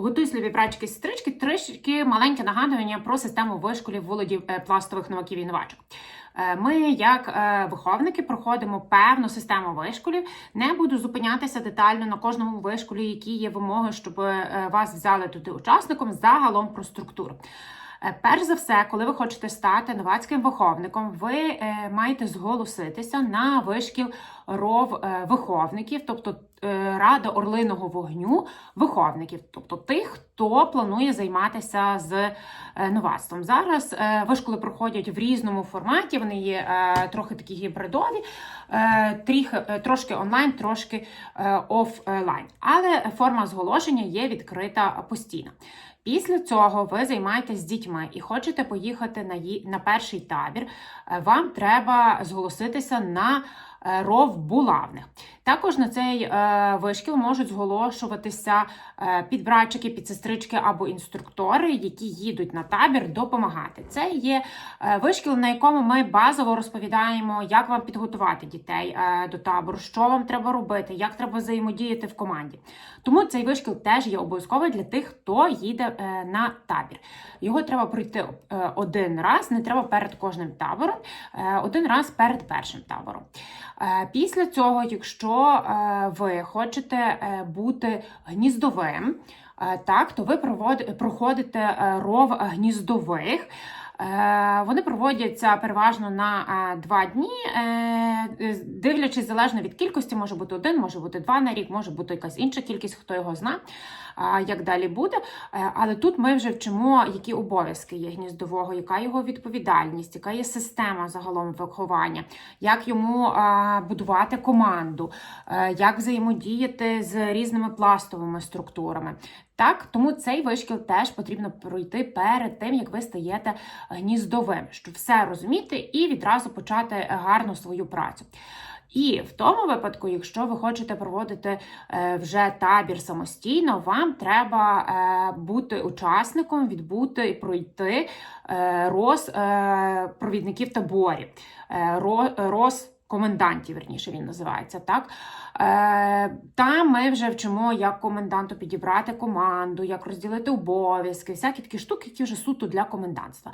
Готуй любі прачки сестрички, трішки маленьке нагадування про систему вишколів володів е, пластових новаків і новачок. Е, Ми, як е, виховники, проходимо певну систему вишколів. Не буду зупинятися детально на кожному вишколі, які є вимоги, щоб вас взяли туди учасником, загалом про структуру. Перш за все, коли ви хочете стати новацьким виховником, ви маєте зголоситися на вишкіл ров виховників, тобто Рада Орлиного вогню виховників, тобто тих, хто планує займатися з е, новацтвом. Зараз е, вишколи проходять в різному форматі, вони є е, трохи такі гібридові, е, е, трошки онлайн, трошки е, офлайн. Але форма зголошення є відкрита постійно. Після цього ви займаєтесь з дітьми і хочете поїхати на, перший табір, е, вам треба зголоситися на е, ров булавних. Також на цей е, вишкіл можуть зголошуватися е, підбратчики, підсестрички або інструктори, які їдуть на табір допомагати. Це є е, вишкіл, на якому ми базово розповідаємо, як вам підготувати дітей е, до табору, що вам треба робити, як треба взаємодіяти в команді. Тому цей вишкіл теж є обов'язковий для тих, хто їде е, на табір. Його треба пройти е, один раз, не треба перед кожним табором, е, один раз перед першим табором. Е, Після цього, якщо е, ви хочете е, бути гніздовим, так, то ви проходите ров гніздових. Е, Вони проводяться переважно на е, два дні, е, дивлячись залежно від кількості, може бути один, може бути два на рік, може бути якась інша кількість, хто його зна, як далі буде. Але тут ми вже вчимо, які обов'язки є гніздового, яка його відповідальність, яка є система загалом виховання, як йому будувати команду, як взаємодіяти з різними пластовими структурами. Так, тому цей вишкіл теж потрібно пройти перед тим, як ви стаєте гніздовим, щоб все розуміти і відразу почати гарно свою працю. І в тому випадку, якщо ви хочете проводити е, вже табір самостійно, вам треба е, бути учасником, відбути і пройти е, роз е, провідників таборів, е, роз комендантів, верніше він називається так. Е, там ми вже вчимо, як коменданту підібрати команду, як розділити обов'язки, всякі такі штуки, які вже суто для комендантства.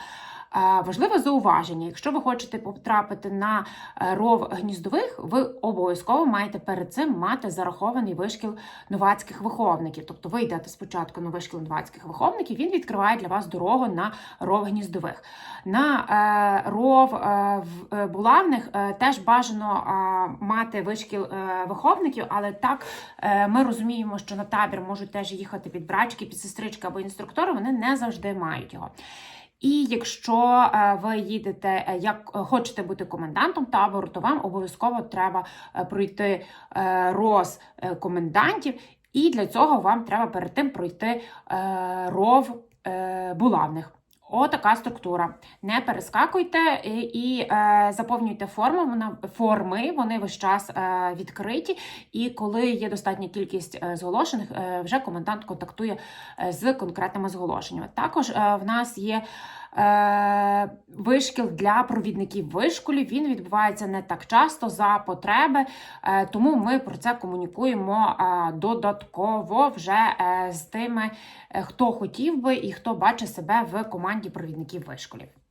Е, важливе зауваження: якщо ви хочете потрапити на е, ров гніздових, ви обов'язково маєте перед цим мати зарахований вишкіл новацьких виховників. Тобто ви йдете спочатку на вишкіл новацьких виховників, він відкриває для вас дорогу на ров гніздових. На е, ров е, е, булавних е, теж бажано е, мати вишкіл е, виховників, але так е, ми розуміємо, що на табір можуть теж їхати підбрачки, підсестрички або інструктори, вони не завжди мають його. І якщо е, ви їдете, як хочете бути комендантом табору, то вам обов'язково треба пройти роз комендантів, і для цього вам треба перед тим пройти ров булавних. Отака структура. Не перескакуйте і, і е, заповнюйте форми. Вона форми, вони весь час е, відкриті. І коли є достатня кількість е, зголошених, е, вже комендант контактує е, з конкретними зголошеннями. Також е, в нас є вишкіл для провідників вишколів. Він відбувається не так часто за потреби, е, тому ми про це комунікуємо е, додатково вже е, з тими, е, хто хотів би і хто бачить себе в команді провідників вишколів.